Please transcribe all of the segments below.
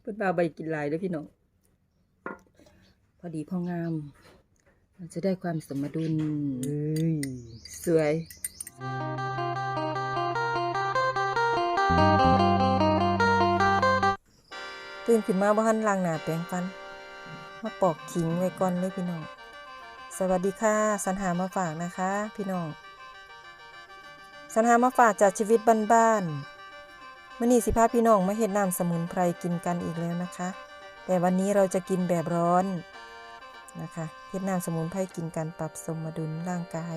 เพิ่นว่าใบกินหลายเด้อพี่น้อง พอดีพองาม มันจะได้ความสมดุลเอ้ยสวย ตื่นขึ้นมาบ่ทันล้างหน้าแปรงฟัน มาปอกขิงไว้ก่อนเลยพี่น้อง สวัสดีค่ะ สันหามาฝากนะคะ พี่น้อง สันหามาฝากจากชีวิตบ้านๆ มื่อนี้สิพาพี่น้องมาเฮ็ดน้ำสมุนไพรกินกันอีกแล้วนะคะ แต่วันนี้เราจะกินแบบร้อนนะคะเฮ็ดน้ำสมุนไพรกินกันปรับสมดุลร่างกาย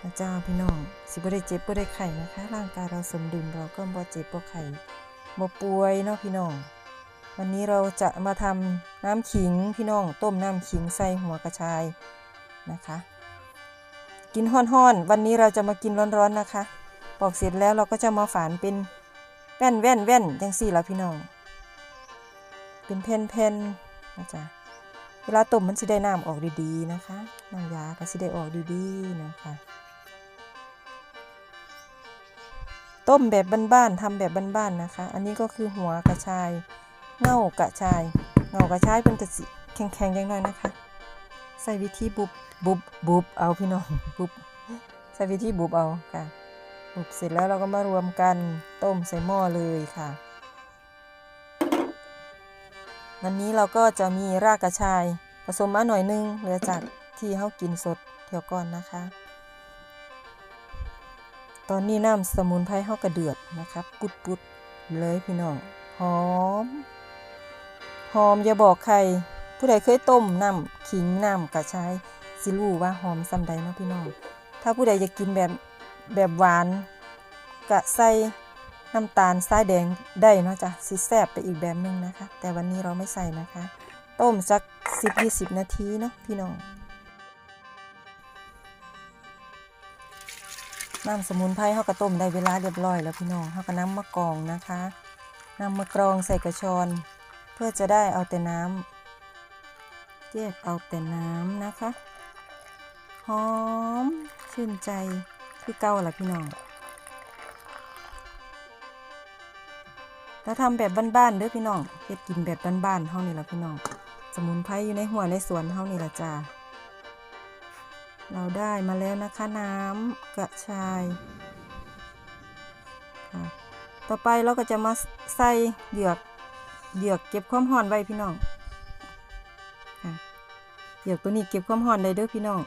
นะจ้าพี่น้อง สิบ่ได้เจ็บบ่ได้ไข้นะคะ ร่างกายเราสมดุลเราก็บ่เจ็บบ่ไข้บ่ป่วยเนาะพี่น้อง วันนี้เราจะมาทำน้ำขิงพี่น้องต้มน้ำขิงใส่หัวกระชายนะคะ กินห้อนๆวันนี้เราจะมากินร้อนๆนะคะ ปอกเสร็จแล้วเราก็จะมาฝานเป็น ว่นแว่นแว่นจังสี่และพี่น้อง เป็นแผ่นๆนนะจ๊ะเวลาต้มมันสิได้น้ำออกดีๆนะคะน้ำยาก็สิได้ออกดีๆนะคะ ต้มแบบบ้านๆทำแบบบ้านๆนะคะ อันนี้ก็คือหัวกระชายเง่ากระชายเง่ากระชายเป็นกระสิแข็งๆย่างน้อยนะคะ ใส่วิธีบุบบุบบุบเอาพี่น้องบุบใส่วิธีบุบเอาค่ะ บุบเสร็จแล้วเราก็มารวมกันต้มใส่หม้อเลยค่ะ วันนี้เราก็จะมีรากกระชายผสมมาหน่อยนึงเหลือจากที่เขากินสดเที่ยวก่อนนะคะ ตอนนี้น้ำสมุนไพรเขากระเดือดนะครับปุดปุดๆเลยพี่น้องหอม หอมอย่าบอกใคร ผู้ใดเคยต้มน้ำขิงน้ำกระชายสิรู้ว่าหอมซำใดเนาะพี่น้องถ้าผู้ใดอยากกินแบบ แบบหวานกะใส่น้ำตาลทรายแดงได้เนาะจ้ะสิแซ่บไปอีกแบบหนึงนะคะ แต่วันนี้เราไม่ใส่นะคะ ต้มสัก 10-20 นาทีเนาะพี่น้องน้ำสมุนไพรเขาก็ต้มได้เวลาเรียบร้อยแล้วพี่น้องเขาก็น้ำมะกรองนะคะนำมากรองใส่กระชอน เพื่อจะได้เอาแต่น้ำแยกเอาแต่น้ำนะคะ หอมชื่นใจ คือเก่าล่ะพี่น้องถ้าทำแบบบ้านๆเด้อพี่น้องเฮ็ดกินแบบบ้านๆเฮานี่ล่ะพี่น้อง สมุนไพรอยู่ในหัวในสวนเฮานี่ล่ะจ้าเราได้มาแล้วนะคะน้ำกระชายต่อไปเราก็จะมาใส่เหยือกเหยือกเก็บความร้อนไว้พี่น้องเหยือกตัวนี้เก็บความร้อนได้เด้อพี่น้อง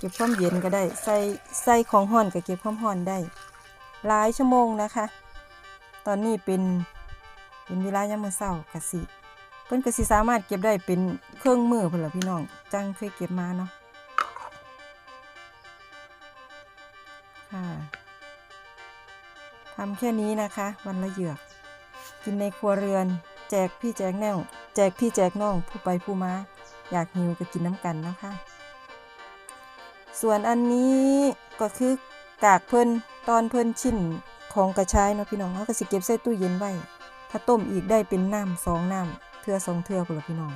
เก็บความเย็นก็ได้ ใส่ใส่ของร้อนก็เก็บความร้อนได้ หลายชั่วโมงนะคะ ตอนนี้เป็นเป็นเวลายามมื้อเช้ากะสิเพิ่นก็สิสามารถเก็บได้เป็นเครื่องมือพุ่นล่ะพี่น้อง จังเคยเก็บมาเนาะค่ะทำแค่นี้นะคะ วันละเหยือก กินในครัวเรือน แจกพี่แจกแนวแจกพี่แจกน้องผู้ไปผู้มา อยากหิวก็กินน้ำกันนะคะ ส่วนอันนี้ก็คือกากเพิ่นตอนเพิ่นชิ้นของกระชายเนาะพี่น้องเขาก็สิเก็บใส่ตู้เย็นไว้ถ้าต้มอีกได้เป็นน้ำสองน้ำเทือสองเทือพุ่นละพี่น้อง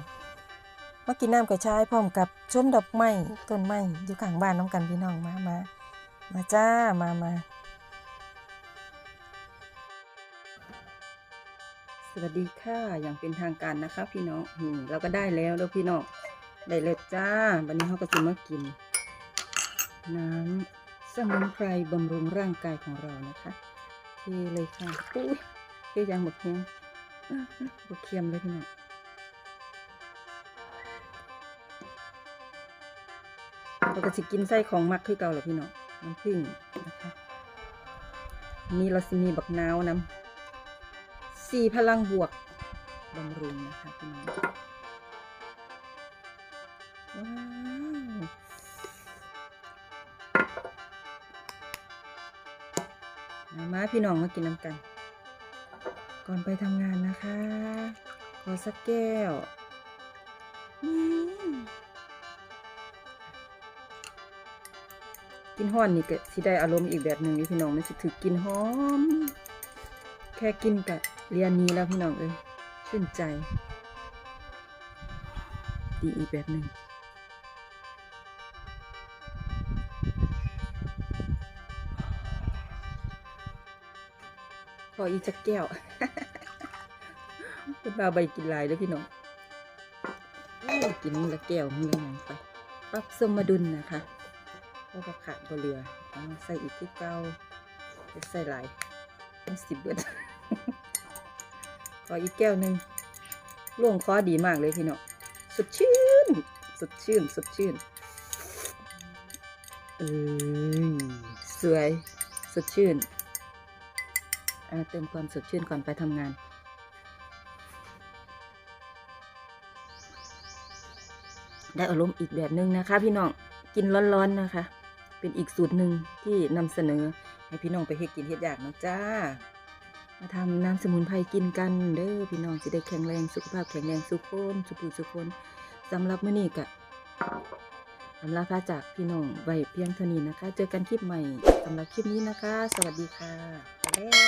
มากินน้ำกระชายพร้อมกับชมดอกไม้ต้นไม้อยู่ข้างบ้านน้ำกันพี่น้องมามามาจ้ามามาสวัสดีค่ะอย่างเป็นทางการนะคะ พี่น้องเราก็ได้แล้วแล้วพี่น้องได้เลยจ้าวันนี้เขาก็จะมากิน น้ำสมุนไพรบำรุงร่างกายของเรานะคะเทเลยค่ะอุ้ยเทยังหมดเคียงบกเคียมเลยพี่น้องเราก็จะกินไส้ของมักคือเก่าแหละพี่น้องน้ำผึ้งนะคะนี่เราสิมีบักนาวน้ำสี่พลังบวกบำรุงนะคะพี่น้องว้า มาพี่น้องมากินน้ำกัน ก่อนไปทำงานนะคะ ขอสักแก้วกินห้อนนี่ก็สิได้อารมณ์อีกแบบหนึ่งนี่พี่น้องมันสิถือกินหอม แค่กินกะเรียนนี้แล้วพี่น้องเอ้ยชื่นใจ ดีอีกแบบหนึ่ง ออีกจักแก้วเป็นบาใบกินลายเด้อพี่น้องกินละแก้วมื้อละหยังไป ปรับสมดุลนะคะเพราะว่าขาดบเหลือใส่อีกที่เก่าใส่หลายเป็นสิบเบิดขออีกแก้วหนึ่งล่วงคอดีมากเลยพี่น้องสดชื่น สดชื่น สดชื่นเอ้ยสวย สดชื่น เติมความสดชื่นก่อนไปทำงาน ได้อารมณ์อีกแบบหนึ่งนะคะ พี่น้องกินร้อนๆนะคะ เป็นอีกสูตรหนึ่งที่นำเสนอ ให้พี่น้องไปเฮ็ดกินเฮ็ดอยากเนาะจ้า มาทำน้ำสมุนไพรกินกันเด้อพี่น้องจะได้แข็งแรงสุขภาพแข็งแรงสุขคนสุขผู้สุขคนสำหรับมื้อนี้ก็อำลาพาจากพี่น้องไว้เพียงเท่านี้นะคะ เจอกันคลิปใหม่สำหรับคลิปนี้นะคะ สวัสดีค่ะ